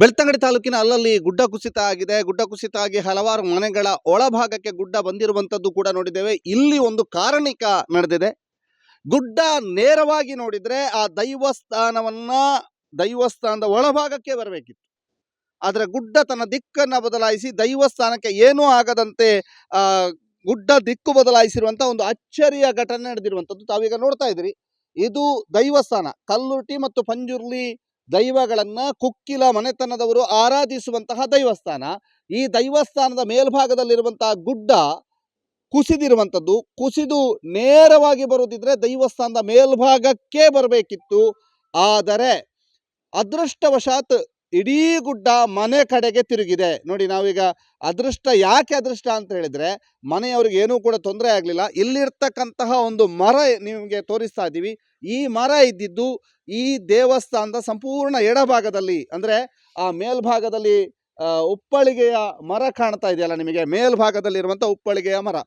ಬೆಳ್ತಂಗಡಿ ತಾಲೂಕಿನ ಅಲ್ಲಲ್ಲಿ ಗುಡ್ಡ ಕುಸಿತ ಆಗಿದೆ. ಗುಡ್ಡ ಕುಸಿತ ಆಗಿ ಹಲವಾರು ಮನೆಗಳ ಒಳಭಾಗಕ್ಕೆ ಗುಡ್ಡ ಬಂದಿರುವಂಥದ್ದು ಕೂಡ ನೋಡಿದ್ದೇವೆ. ಇಲ್ಲಿ ಒಂದು ಕಾರಣಿಕ ನಡೆದಿದೆ. ಗುಡ್ಡ ನೇರವಾಗಿ ನೋಡಿದರೆ ಆ ದೈವಸ್ಥಾನವನ್ನ ದೈವಸ್ಥಾನದ ಒಳಭಾಗಕ್ಕೆ ಬರಬೇಕಿತ್ತು. ಆದರೆ ಗುಡ್ಡ ತನ್ನ ದಿಕ್ಕನ್ನ ಬದಲಾಯಿಸಿ ದೈವಸ್ಥಾನಕ್ಕೆ ಏನೂ ಆಗದಂತೆ ಗುಡ್ಡ ದಿಕ್ಕು ಬದಲಾಯಿಸಿರುವಂತ ಒಂದು ಅಚ್ಚರಿಯ ಘಟನೆ ನಡೆದಿರುವಂತದ್ದು ತಾವೀಗ ನೋಡ್ತಾ ಇದ್ರಿ ಇದು ದೈವಸ್ಥಾನ ಕಲ್ಲುರ್ಟಿ ಮತ್ತು ಪಂಜುರ್ಲಿ ದೈವಗಳನ್ನ ಕುಕ್ಕಿಲ ಮನೆತನದವರು ಆರಾಧಿಸುವಂತಹ ದೈವಸ್ಥಾನ. ಈ ದೈವಸ್ಥಾನದ ಮೇಲ್ಭಾಗದಲ್ಲಿರುವಂತಹ ಗುಡ್ಡ ಕುಸಿದಿರುವಂಥದ್ದು. ಕುಸಿದು ನೇರವಾಗಿ ಬರುವುದಿದ್ರೆ ದೈವಸ್ಥಾನದ ಮೇಲ್ಭಾಗಕ್ಕೆ ಬರಬೇಕಿತ್ತು. ಆದರೆ ಅದೃಷ್ಟವಶಾತ್ ಇಡೀ ಗುಡ್ಡ ಮನೆ ಕಡೆಗೆ ತಿರುಗಿದೆ. ನೋಡಿ ನಾವೀಗ ಅದೃಷ್ಟ ಯಾಕೆ ಅದೃಷ್ಟ ಅಂತ ಹೇಳಿದ್ರೆ, ಮನೆಯವ್ರಿಗೆ ಏನೂ ಕೂಡ ತೊಂದರೆ ಆಗಲಿಲ್ಲ. ಇಲ್ಲಿರ್ತಕ್ಕಂತಹ ಒಂದು ಮರ ನಿಮಗೆ ತೋರಿಸ್ತಾ ಇದ್ದೀವಿ. ಈ ಮರ ಇದ್ದಿದ್ದು ಈ ದೇವಸ್ಥಾನದ ಸಂಪೂರ್ಣ ಎಡಭಾಗದಲ್ಲಿ, ಅಂದರೆ ಆ ಮೇಲ್ಭಾಗದಲ್ಲಿ ಉಪ್ಪಳಿಗೆಯ ಮರ ಕಾಣ್ತಾ ಇದೆಯಲ್ಲ ನಿಮಗೆ? ಮೇಲ್ಭಾಗದಲ್ಲಿರುವಂಥ ಉಪ್ಪಳಿಗೆಯ ಮರ.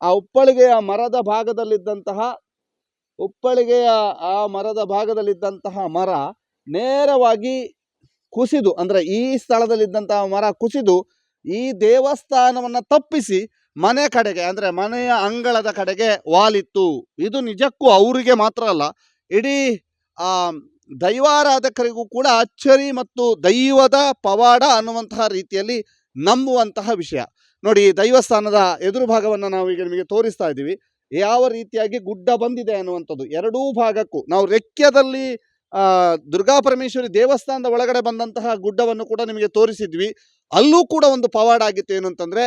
ಆ ಉಪ್ಪಳಿಗೆಯ ಮರದ ಭಾಗದಲ್ಲಿದ್ದಂತಹ, ಉಪ್ಪಳಿಗೆಯ ಆ ಮರದ ಭಾಗದಲ್ಲಿದ್ದಂತಹ ಮರ ನೇರವಾಗಿ ಕುಸಿದು ಅಂದರೆ ಈ ಸ್ಥಳದಲ್ಲಿದ್ದಂತಹ ಮರ ಕುಸಿದು ಈ ದೇವಸ್ಥಾನವನ್ನು ತಪ್ಪಿಸಿ ಮನೆ ಕಡೆಗೆ ಅಂದರೆ ಮನೆಯ ಅಂಗಳದ ಕಡೆಗೆ ವಾಲಿತ್ತು. ಇದು ನಿಜಕ್ಕೂ ಅವರಿಗೆ ಮಾತ್ರ ಅಲ್ಲ ಇಡೀ ದೈವಾರಾಧಕರಿಗೂ ಕೂಡ ಅಚ್ಚರಿ ಮತ್ತು ದೈವದ ಪವಾಡ ಅನ್ನುವಂತಹ ರೀತಿಯಲ್ಲಿ ನಂಬುವಂತಹ ವಿಷಯ. ನೋಡಿ ದೈವಸ್ಥಾನದ ಎದುರು ಭಾಗವನ್ನು ನಾವು ಈಗ ನಿಮಗೆ ತೋರಿಸ್ತಾ ಇದ್ದೀವಿ. ಯಾವ ರೀತಿಯಾಗಿ ಗುಡ್ಡ ಬಂದಿದೆ ಅನ್ನುವಂಥದ್ದು. ಎರಡೂ ಭಾಗಕ್ಕೂ ನಾವು ರೆಕ್ಯದಲ್ಲಿ ಆ, ದುರ್ಗಾ ಪರಮೇಶ್ವರಿ ದೇವಸ್ಥಾನದ ಒಳಗಡೆ ಬಂದಂತಹ ಗುಡ್ಡವನ್ನು ಕೂಡ ನಿಮಗೆ ತೋರಿಸಿದ್ವಿ. ಅಲ್ಲೂ ಕೂಡ ಒಂದು ಪವಾಡ ಆಗಿತ್ತು ಏನು ಅಂತಂದ್ರೆ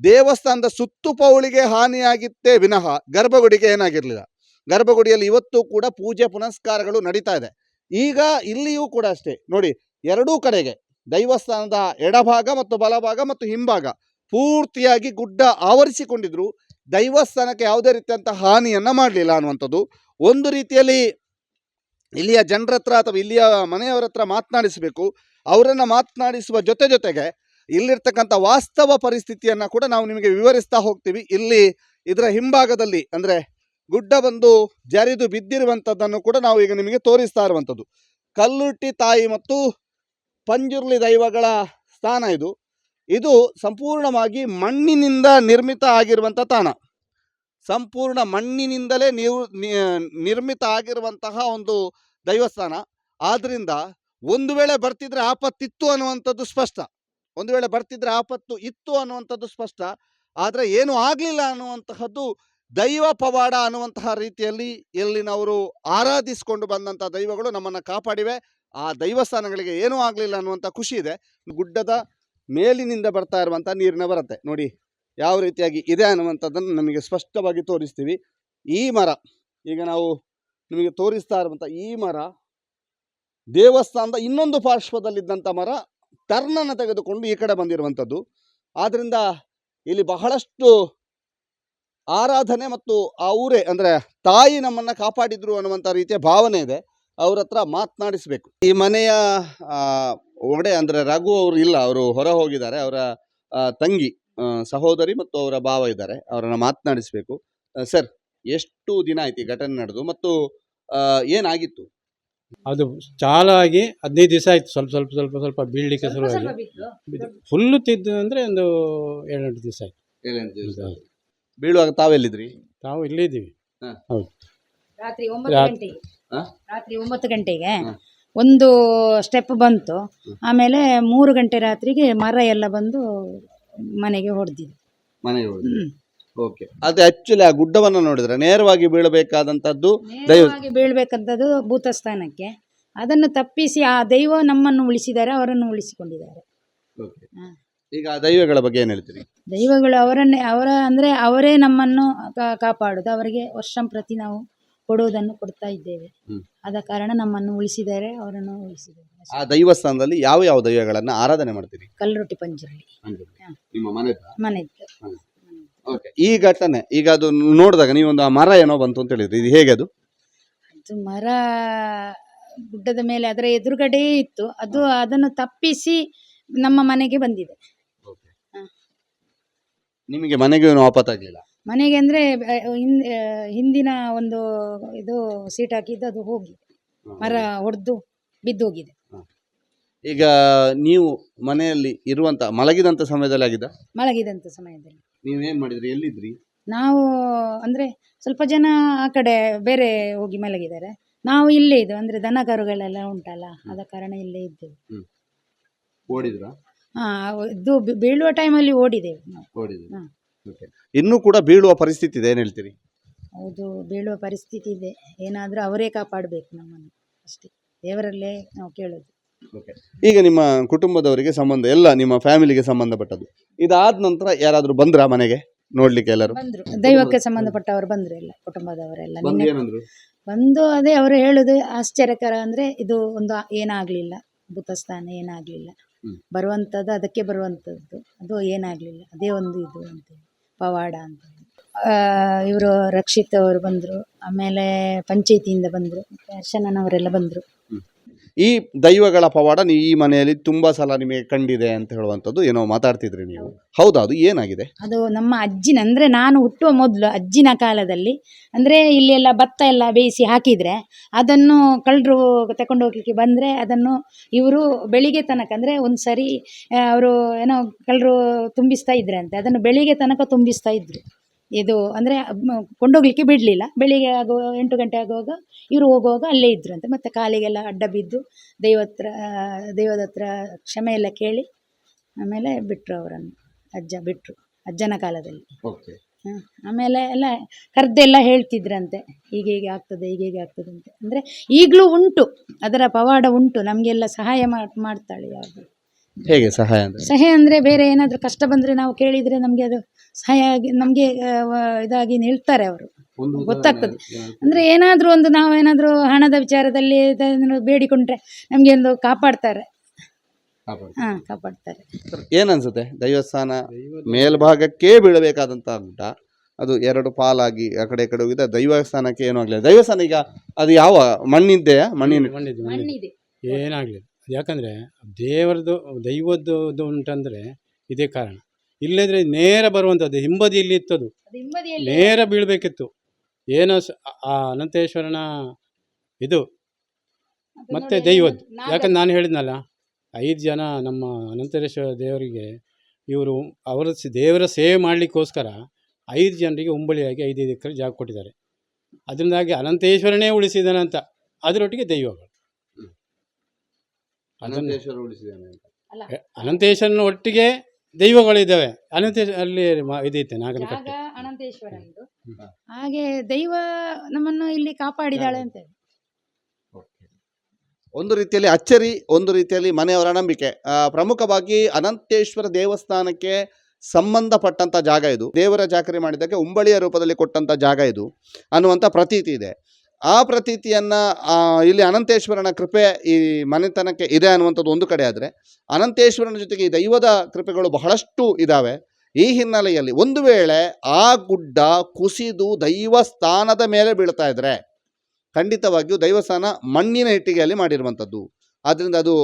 ದೇವಸ್ಥಾನದ ಸುತ್ತು ಪೌಳಿಗೆ ಹಾನಿಯಾಗಿತ್ತೇ ವಿನಃ ಗರ್ಭಗುಡಿಗೆ ಏನಾಗಿರಲಿಲ್ಲ. ಗರ್ಭಗುಡಿಯಲ್ಲಿ ಇವತ್ತು ಕೂಡ ಪೂಜೆ ಪುನಸ್ಕಾರಗಳು ನಡೀತಾ ಇದೆ. ಈಗ ಇಲ್ಲಿಯೂ ಕೂಡ ಅಷ್ಟೇ. ನೋಡಿ, ಎರಡೂ ಕಡೆಗೆ, ದೈವಸ್ಥಾನದ ಎಡಭಾಗ ಮತ್ತು ಬಲಭಾಗ ಮತ್ತು ಹಿಂಭಾಗ ಪೂರ್ತಿಯಾಗಿ ಗುಡ್ಡ ಆವರಿಸಿಕೊಂಡಿದ್ರು. ದೈವಸ್ಥಾನಕ್ಕೆ ಯಾವುದೇ ರೀತಿಯಂತಹ ಹಾನಿಯನ್ನ ಮಾಡಲಿಲ್ಲ ಅನ್ನುವಂಥದ್ದು. ಒಂದು ರೀತಿಯಲ್ಲಿ ಇಲ್ಲಿಯ ಜನರ ಹತ್ರ ಅಥವಾ ಇಲ್ಲಿಯ ಮನೆಯವರ ಹತ್ರ ಮಾತನಾಡಿಸಬೇಕು. ಅವರನ್ನು ಮಾತನಾಡಿಸುವ ಜೊತೆ ಜೊತೆಗೆ ಇಲ್ಲಿರ್ತಕ್ಕಂಥ ವಾಸ್ತವ ಪರಿಸ್ಥಿತಿಯನ್ನು ಕೂಡ ನಾವು ನಿಮಗೆ ವಿವರಿಸ್ತಾ ಹೋಗ್ತೀವಿ. ಇಲ್ಲಿ ಇದರ ಹಿಂಭಾಗದಲ್ಲಿ ಅಂದರೆ ಗುಡ್ಡ ಬಂದು ಜರಿದು ಬಿದ್ದಿರುವಂಥದ್ದನ್ನು ಕೂಡ ನಾವು ಈಗ ನಿಮಗೆ ತೋರಿಸ್ತಾ ಇರುವಂಥದ್ದು. ಕಲ್ಲುಟ್ಟಿ ತಾಯಿ ಮತ್ತು ಪಂಜುರ್ಲಿ ದೈವಗಳ ಸ್ಥಾನ ಇದು. ಇದು ಸಂಪೂರ್ಣವಾಗಿ ಮಣ್ಣಿನಿಂದ ನಿರ್ಮಿತ ಆಗಿರುವಂಥ ತಾಣ. ಸಂಪೂರ್ಣ ಮಣ್ಣಿನಿಂದಲೇ ನೀವು ನಿರ್ಮಿತ ಆಗಿರುವಂತಹ ಒಂದು ದೈವಸ್ಥಾನ. ಆದ್ದರಿಂದ ಒಂದು ವೇಳೆ ಬರ್ತಿದ್ರೆ ಆಪತ್ತಿತ್ತು ಅನ್ನುವಂಥದ್ದು ಸ್ಪಷ್ಟ. ಒಂದು ವೇಳೆ ಬರ್ತಿದ್ರೆ ಆಪತ್ತು ಇತ್ತು ಅನ್ನುವಂಥದ್ದು ಸ್ಪಷ್ಟ. ಆದರೆ ಏನು ಆಗಲಿಲ್ಲ ಅನ್ನುವಂತಹದ್ದು ದೈವ ಪವಾಡ ಅನ್ನುವಂತಹ ರೀತಿಯಲ್ಲಿ ಇಲ್ಲಿನವರು ಆರಾಧಿಸಿಕೊಂಡು ಬಂದಂಥ ದೈವಗಳು ನಮ್ಮನ್ನು ಕಾಪಾಡಿವೆ. ಆ ದೈವಸ್ಥಾನಗಳಿಗೆ ಏನೂ ಆಗಲಿಲ್ಲ ಅನ್ನುವಂಥ ಖುಷಿ ಇದೆ. ಗುಡ್ಡದ ಮೇಲಿನಿಂದ ಬರ್ತಾ ಇರುವಂಥ ನೀರಿನ ಬರುತ್ತೆ ನೋಡಿ. ಯಾವ ರೀತಿಯಾಗಿ ಇದೆ ಅನ್ನುವಂಥದ್ದನ್ನು ನಮಗೆ ಸ್ಪಷ್ಟವಾಗಿ ತೋರಿಸ್ತೀವಿ. ಈ ಮರ, ಈಗ ನಾವು ನಿಮಗೆ ತೋರಿಸ್ತಾ ಇರುವಂಥ ಈ ಮರ, ದೇವಸ್ಥಾನದ ಇನ್ನೊಂದು ಪಾರ್ಶ್ವದಲ್ಲಿದ್ದಂಥ ಮರ, ಟರ್ನನ್ನು ತೆಗೆದುಕೊಂಡು ಈ ಕಡೆ ಬಂದಿರುವಂಥದ್ದು. ಆದ್ದರಿಂದ ಇಲ್ಲಿ ಬಹಳಷ್ಟು ಆರಾಧನೆ ಮತ್ತು ಆ ಊರೇ ಅಂದರೆ ತಾಯಿ ನಮ್ಮನ್ನು ಕಾಪಾಡಿದ್ರು ಅನ್ನುವಂಥ ರೀತಿಯ ಭಾವನೆ ಇದೆ. ಅವ್ರ ಹತ್ರ ಮಾತನಾಡಿಸ್ಬೇಕು. ಈ ಮನೆಯ ಒಡೆ ಅಂದರೆ ರಘು ಅವರು ಇಲ್ಲ, ಅವರು ಹೊರ ಹೋಗಿದ್ದಾರೆ. ಅವರ ತಂಗಿ. ಸಹೋದರಿ ಮತ್ತು ಅವರ ಭಾವ ಇದ್ದಾರೆ. ಅವರನ್ನು ಮಾತನಾಡಿಸ್ಬೇಕು. ಸರ್ ಎಷ್ಟು ದಿನ ಆಯ್ತು ಈ ಘಟನೆ ನಡೆದು ಮತ್ತು ಏನಾಗಿತ್ತು? ಅದು ಚಾಲಾಗಿ ಆಗಿ ಹದಿನೈದು ದಿವಸ ಆಯ್ತು. ಸ್ವಲ್ಪ ಸ್ವಲ್ಪ ಸ್ವಲ್ಪ ಸ್ವಲ್ಪ ಬೀಳಲಿಕ್ಕೆ ಶುರುವಾಗಿ. ಫುಲ್ಲು ತಿದ್ದು ಅಂದರೆ ಒಂದು ಏಳೆಂಟು ದಿವಸ ಆಯ್ತು. ಬೀಳುವಾಗ ತಾವೆಲ್ಲಿದ್ರಿ? ತಾವು ಇಲ್ಲೇ ಇದ್ದೀವಿ ರಾತ್ರಿ ಒಂಬತ್ತು ರಾತ್- ಗಂಟೆಗೆ. ಹ? ರಾತ್ರಿ ಒಂಬತ್ತು ಗಂಟೆಗೆ ಒಂದು ಸ್ಟೆಪ್ ಬಂತು. ಆಮೇಲೆ ಮೂರು ಗಂಟೆ ರಾತ್ರಿಗೆ ಮರ ಎಲ್ಲ ಬಂದು ಮನೆಗೆ ಹೊಡೆದಿದೆ. ಮನೆಗೆ ಓಕೆ ಅದು ಆಕ್ಚುಲಿ ಆ ಗುಡ್ಡವನ್ನು ನೋಡಿದ್ರೆ ನೇರವಾಗಿ ಬೀಳಬೇಕಾದಂತದ್ದು ದೈವ ನೇರವಾಗಿ ಬೀಳ್ಬೇಕಂತದ್ದು ಭೂತಸ್ಥಾನಕ್ಕೆ. ಅದನ್ನು ತಪ್ಪಿಸಿ ಆ ದೈವ ನಮ್ಮನ್ನು ಉಳಿಸಿದ್ದಾರೆ ಅವರನ್ನು ಉಳಿಸಿಕೊಂಡಿದ್ದಾರೆ. ಹ. ಈಗ ಆ ದೈವಗಳ ಬಗ್ಗೆ ಏನ್ ಹೇಳ್ತೀರಿ? ದೈವಗಳು ಅವರನ್ನೇ ಅವರ ಅಂದರೆ ಅವರೇ ನಮ್ಮನ್ನು ಕಾ- ಕಾಪಾಡುದು ಅವರಿಗೆ ವರ್ಷಂ ಪ್ರತಿ ನಾವು ಕೊಡುವುದನ್ನು ಕೊಡ್ತಾ ಇದ್ದೇವೆ. ಆದ ಕಾರಣ ನಮ್ಮನ್ನು ಉಳಿಸಿದ್ದಾರೆ ಅವರನ್ನು ಉಳಿಸಿದ್ದಾರೆ. ಆ ದೈವಸ್ಥಾನದಲ್ಲಿ ಯಾವ ಯಾವ ದೈವಗಳನ್ನ ಆರಾಧನೆ ಮಾಡ್ತೀರಿ? ಕಲ್ಲರೊಟ್ಟಿ ಪಂಜುರ್ಲಿ ನಿಮ್ಮ ಮನೆದ್ದು ಓಕೆ ಈ ಘಟನೆ ಈಗ ಅದು ನೋಡಿದಾಗ ನೀವೊಂದು ಆ ಮರ ಏನೋ ಬಂತು ಅಂತ ಹೇಳಿದ್ರಿ ಇದು ಹೇಗೆ ಅದು? ಅದು ಮರ ಗುಡ್ಡದ ಮೇಲೆ ಅದರ ಎದುರುಗಡೆ ಇತ್ತು. ಅದು ಅದನ್ನು ತಪ್ಪಿಸಿ ನಮ್ಮ ಮನೆಗೆ ಬಂದಿದೆ. ನಿಮಗೆ ಮನೆಗೆ ಏನು ಆಪತ್ತಾಗ್ಲಿಲ್ಲ? ಮನೆಗೆ ಅಂದರೆ ಹಿಂದಿನ ಒಂದು ಇದು ಸೀಟ್ ಹಾಕಿದ್ದು ಅದು ಹೋಗಿ ಮರ ಹೊಡೆದು ಬಿದ್ದೋಗಿದೆ. ಈಗ ನೀವು ಮನೆಯಲ್ಲಿ ಇರುವಂತ ಮಲಗಿದಂತ ಸಮಯದಲ್ಲಿ ಆಗಿದ್ದ? ಮಲಗಿದಂತ ಸಮಯದಲ್ಲಿ. ನೀವೇನ್ ಮಾಡಿದ್ರಿ? ಎಲ್ಲಿದ್ರಿ? ನಾವು ಅಂದರೆ ಸ್ವಲ್ಪ ಜನ ಆ ಕಡೆ ಬೇರೆ ಹೋಗಿ ಮಲಗಿದ್ದಾರೆ. ನಾವು ಇಲ್ಲೇ ಇದ್ದು ಅಂದರೆ ದನ ಕರುಗಳೆಲ್ಲ ಉಂಟಲ್ಲ ಆದ ಕಾರಣ ಇಲ್ಲೇ ಇದ್ದೇವೆ. ಓಡಿದ್ರ? ಹಾಂ ಇದು ಬೀಳುವ ಟೈಮಲ್ಲಿ ಓಡಿದೆವು. ನಾವು ಓಡಿದ್ರಿ. ಹ್ಮ್. ಇನ್ನೂ ಕೂಡ ಬೀಳುವ ಪರಿಸ್ಥಿತಿ ಇದೆ ಏನು ಹೇಳ್ತೀರಿ? ಹೌದು ಬೀಳುವ ಪರಿಸ್ಥಿತಿ ಇದೆ. ಏನಾದರೂ ಅವರೇ ಕಾಪಾಡಬೇಕು ನಮ್ಮನ್ನು. ಅಷ್ಟೇ. ದೇವರಲ್ಲೇ ನಾವು ಕೇಳೋದು. ಈಗ ನಿಮ್ಮ ಕುಟುಂಬದವರಿಗೆ ಸಂಬಂಧ ಎಲ್ಲ ನಿಮ್ಮ ಫ್ಯಾಮಿಲಿಗೆ ಸಂಬಂಧಪಟ್ಟದ್ದು. ಇದಾದ ನಂತರ ಯಾರಾದರೂ ಬಂದ್ರ ಮನೆಗೆ? ನೋಡ್ಲಿಕ್ಕೆ ಎಲ್ಲರೂ? ಬಂದರು. ದೈವಕ್ಕೆ ಸಂಬಂಧಪಟ್ಟವರು ಬಂದರು ಎಲ್ಲ ಕುಟುಂಬದವರೆಲ್ಲ. ಬಂದು ನಿನ್ನೆ ಏನಂದ್ರು? ಬಂದು ಅದೇ ಅವರು ಹೇಳುದು ಆಶ್ಚರ್ಯಕರ ಅಂದರೆ ಇದು ಒಂದು ಏನಾಗಲಿಲ್ಲ. ಭೂತಸ್ಥಾನ ಏನಾಗಲಿಲ್ಲ. ಬರುವಂತದ್ದು ಬರುವಂಥದ್ದು ಅದಕ್ಕೆ ಬರುವಂಥದ್ದು ಅದು ಏನಾಗಲಿಲ್ಲ. ಅದೇ ಒಂದು ಇದು ಅಂತ ಪವಾಡ ಅಂತ. ಇವರು ರಕ್ಷಿತ್ ಅವರು ಬಂದರು ಆಮೇಲೆ ಪಂಚಾಯಿತಿಯಿಂದ ಬಂದರು ದರ್ಶನನವರೆಲ್ಲ ಬಂದರು. ಈ ದೈವಗಳ ಪವಾಡ ನೀ ಈ ಮನೆಯಲ್ಲಿ ತುಂಬಾ ಸಲ ನಿಮಗೆ ಕಂಡಿದೆ ಅಂತ ಹೇಳುವಂಥದ್ದು ಏನೋ ಮಾತಾಡ್ತಿದ್ರಿ ನೀವು. ಹೌದಾ? ಅದು ಏನಾಗಿದೆ? ಅದು ನಮ್ಮ ಅಜ್ಜಿನ, ಅಂದರೆ ನಾನು ಹುಟ್ಟುವ ಮೊದಲು ಅಜ್ಜಿನ ಕಾಲದಲ್ಲಿ, ಅಂದರೆ ಎಲ್ಲ ಭತ್ತ ಎಲ್ಲ ಬೇಯಿಸಿ ಹಾಕಿದರೆ, ಅದನ್ನು ಕಳ್ಳರು ತಗೊಂಡು ಹೋಗ್ಲಿಕ್ಕೆ ಬಂದರೆ ಅದನ್ನು ಇವರು ಬೆಳಿಗ್ಗೆ ತನಕ, ಅಂದರೆ ಒಂದು ಸರಿ ಅವರು ಏನೋ ಕಳ್ಳರು ತುಂಬಿಸ್ತಾ ಇದ್ರಂತೆ, ಅದನ್ನು ಬೆಳಿಗ್ಗೆ ತನಕ ತುಂಬಿಸ್ತಾ ಇದ್ರು. ಇದು ಅಂದರೆ ಕೊಂಡೋಗ್ಲಿಕ್ಕೆ ಬಿಡಲಿಲ್ಲ. ಬೆಳಿಗ್ಗೆ ಆಗುವ ಎಂಟು ಗಂಟೆ ಆಗುವಾಗ ಇವರು ಹೋಗುವಾಗ ಅಲ್ಲೇ ಇದ್ರಂತೆ ಮತ್ತು ಕಾಲಿಗೆಲ್ಲ ಅಡ್ಡ ಬಿದ್ದು ದೈವತ್ರ ದೈವದ ಹತ್ರ ಕ್ಷಮೆ ಎಲ್ಲ ಕೇಳಿ ಆಮೇಲೆ ಬಿಟ್ಟರು ಅವರನ್ನು. ಅಜ್ಜ ಬಿಟ್ಟರು ಅಜ್ಜನ ಕಾಲದಲ್ಲಿ. ಹ. ಆಮೇಲೆ ಎಲ್ಲ ಕರೆದೆಲ್ಲ ಹೇಳ್ತಿದ್ರಂತೆ. ಹೀಗೆ ಹೀಗೆ ಆಗ್ತದೆ ಹೀಗೆ ಹೀಗೆ ಆಗ್ತದೆ ಅಂತ. ಅಂದರೆ ಈಗಲೂ ಉಂಟು ಅದರ ಪವಾಡ ಉಂಟು. ನಮಗೆಲ್ಲ ಸಹಾಯ ಮಾಡ್- ಮಾಡ್ತಾಳೆ ಯಾವಾಗ ಹೇಗೆ ಸಹಾಯ ಅಂದ್ರೆ? ಸಹಾಯ ಅಂದ್ರೆ ಬೇರೆ ಏನಾದ್ರೂ ಕಷ್ಟ ಬಂದ್ರೆ ನಾವು ಕೇಳಿದ್ರೆ ನಮಗೆ ಅದು ಸಹಾಯ ಆಗಿ ನಮಗೆ ಇದಾಗಿ ನಿಲ್ತಾರೆ ಅವರು. ಗೊತ್ತಾಗ್ತದೆ. ಅಂದ್ರೆ ಏನಾದ್ರೂ ಒಂದು ನಾವು ಏನಾದ್ರೂ ಹಣದ ವಿಚಾರದಲ್ಲಿ ಇದನ್ನು ಬೇಡಿಕೊಂಡ್ರೆ ನಮಗೆ ಒಂದು ಕಾಪಾಡ್ತಾರೆ. ಹಾಂ ಕಾಪಾಡ್ತಾರೆ. ಏನನ್ಸುತ್ತೆ? ದೈವಸ್ಥಾನ ಮೇಲ್ಭಾಗಕ್ಕೆ ಬೀಳಬೇಕಾದಂತ ಗುಡ್ಡ ಅದು ಎರಡು ಪಾಲಾಗಿ ಆ ಕಡೆ ಈ ಕಡೆ ಹೋಗಿದೆ ದೈವಸ್ಥಾನಕ್ಕೆ ಏನೂ ಆಗಲಿಲ್ಲ. ದೈವಸ್ಥಾನ ಈಗ ಅದು ಯಾವ ಮಣ್ಣಿದ್ದೆಯಾ ಮಣ್ಣಿನ ಮಣ್ಣಿದ್ದು ಮಣ್ಣಿದೆ. ಏನಾಗಲಿಲ್ಲ. ಯಾಕಂದರೆ ದೇವರದ್ದು ದೈವದ್ದು ಇದು ಉಂಟಂದರೆ ಇದೇ ಕಾರಣ. ಇಲ್ಲದ್ರೆ ನೇರ ಬರುವಂಥದ್ದು ಹಿಂಬದಿಯಲ್ಲಿ ಇತ್ತದು? ನೇರ ಬೀಳಬೇಕಿತ್ತು. ಏನೋ ಸ- ಆ ಅನಂತೇಶ್ವರನ ಇದು ಮತ್ತೆ ದೈವದ್ದು. ಯಾಕಂದ್ರೆ ನಾನು ಹೇಳಿದ್ನಲ್ಲ ಐದು ಜನ ನಮ್ಮ ಅನಂತೇಶ್ವರ ದೇವರಿಗೆ ಇವರು ಅವರ ದೇವರ ಸೇವೆ ಮಾಡಲಿಕ್ಕೋಸ್ಕರ ಐದು ಜನರಿಗೆ ಉಂಬಳಿಯಾಗಿ ಐದೈದು ಎಕರೆ ಜಾಗ ಕೊಟ್ಟಿದ್ದಾರೆ. ಅದರಿಂದಾಗಿ ಅನಂತೇಶ್ವರನೇ ಉಳಿಸಿದಾನಂತ. ಅದರೊಟ್ಟಿಗೆ ದೈವಗಳು. ಅದನ್ನು ಅನಂತೇಶ್ವರನ ಒಟ್ಟಿಗೆ ದೈವಗಳಿದ್ದಾವೆ. ಅನಂತೇಶ್ವರ ಅಲ್ಲಿ ಮ- ಇದೈತೆ ಜಾಗ ನಾಗನಕಟ್ಟೆ ಅನಂತೇಶ್ವರಂದು ಹ್ಮ್. ಹಾಗೆ ದೈವ ನಮ್ಮನ್ನು ಇಲ್ಲಿ ಕಾಪಾಡಿದಾಳೆ ಅಂತ ಒಂದು ರೀತಿಯಲ್ಲಿ ಅಚ್ಚರಿ ಒಂದು ರೀತಿಯಲ್ಲಿ ಮನೆಯವರ ನಂಬಿಕೆ. ಆ, ಪ್ರಮುಖವಾಗಿ ಅನಂತೇಶ್ವರ ದೇವಸ್ಥಾನಕ್ಕೆ ಸಂಬಂಧಪಟ್ಟಂಥ ಜಾಗ ಇದು. ದೇವರ ಜಾಕರಿ ಮಾಡಿದ್ದಕ್ಕೆ ಉಂಬಳಿಯ ರೂಪದಲ್ಲಿ ಕೊಟ್ಟಂಥ ಜಾಗ ಇದು ಅನ್ನುವಂಥ ಪ್ರತೀತಿ ಇದೆ. ಆ ಪ್ರತೀತಿಯನ್ನ ಇಲ್ಲಿ ಅನಂತೇಶ್ವರನ ಕೃಪೆ ಈ ಮನೆತನಕ್ಕೆ ಇದೆ ಅನ್ನುವಂಥದ್ದು ಒಂದು ಕಡೆ ಆದರೆ, ಅನಂತೇಶ್ವರನ ಜೊತೆಗೆ ದೈವದ ಕೃಪೆಗಳು ಬಹಳಷ್ಟು ಇದ್ದಾವೆ ಈ ಹಿನ್ನೆಲೆಯಲ್ಲಿ ಒಂದು ವೇಳೆ ಆ ಗುಡ್ಡ ಕುಸಿದು ದೈವಸ್ಥಾನದ ಮೇಲೆ ಬೀಳ್ತಾ ಇದ್ರೆ, ಖಂಡಿತವಾಗಿಯೂ ದೈವಸ್ಥಾನ ಮಣ್ಣಿನ ಇಟ್ಟಿಗೆಯಲ್ಲಿ ಮಾಡಿರುವಂಥದ್ದು. ಆದ್ದರಿಂದ ಅದು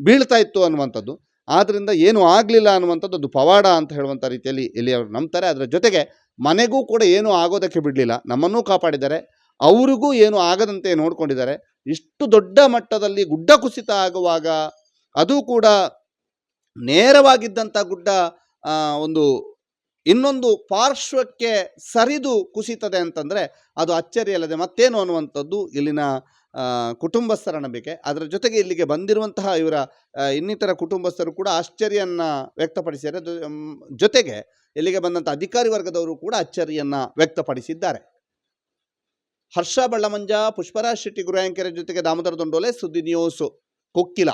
ಬೀಳ್ತಾ ಇತ್ತು ಅನ್ನುವಂಥದ್ದು. ಆದ್ದರಿಂದ ಏನು ಆಗಲಿಲ್ಲ ಅನ್ನುವಂಥದ್ದು ಅದು ಪವಾಡ ಅಂತ ಹೇಳುವಂಥ ರೀತಿಯಲ್ಲಿ ಇಲ್ಲಿ ಅವರು ನಂಬ್ತಾರೆ. ಅದರ ಜೊತೆಗೆ ಮನೆಗೂ ಕೂಡ ಏನೂ ಆಗೋದಕ್ಕೆ ಬಿಡಲಿಲ್ಲ. ನಮ್ಮನ್ನೂ ಕಾಪಾಡಿದ್ದಾರೆ. ಅವರಿಗೂ ಏನು ಆಗದಂತೆ ನೋಡ್ಕೊಂಡಿದ್ದಾರೆ. ಇಷ್ಟು ದೊಡ್ಡ ಮಟ್ಟದಲ್ಲಿ ಗುಡ್ಡ ಕುಸಿತ ಆಗುವಾಗ ಅದು ಕೂಡ ನೇರವಾಗಿದ್ದಂಥ ಗುಡ್ಡ ಒಂದು ಇನ್ನೊಂದು ಪಾರ್ಶ್ವಕ್ಕೆ ಸರಿದು ಕುಸಿತದೆ ಅಂತಂದರೆ ಅದು ಅಚ್ಚರಿಯಲ್ಲದೆ ಮತ್ತೇನು ಅನ್ನುವಂಥದ್ದು ಇಲ್ಲಿನ ಕುಟುಂಬಸ್ಥರ ನಂಬಿಕೆ. ಅದರ ಜೊತೆಗೆ ಇಲ್ಲಿಗೆ ಬಂದಿರುವಂತಹ ಇವರ ಇನ್ನಿತರ ಕುಟುಂಬಸ್ಥರು ಕೂಡ ಆಶ್ಚರ್ಯವನ್ನು ವ್ಯಕ್ತಪಡಿಸಿದ್ದಾರೆ. ಜೊತೆಗೆ ಇಲ್ಲಿಗೆ ಬಂದಂಥ ಅಧಿಕಾರಿ ವರ್ಗದವರು ಕೂಡ ಅಚ್ಚರಿಯನ್ನ ವ್ಯಕ್ತಪಡಿಸಿದ್ದಾರೆ. ಹರ್ಷ ಬಳ್ಳಮಂಜ, ಪುಷ್ಪರಾಜ್ ಶೆಟ್ಟಿ ಗುರುಯಂಕೆರೆ ಜೊತೆಗೆ ದಾಮೋದರ ದೊಂಡೋಲೆ, ಸುದ್ದಿ ನ್ಯೂಸ್ ಕೊಕ್ಕಿಲ.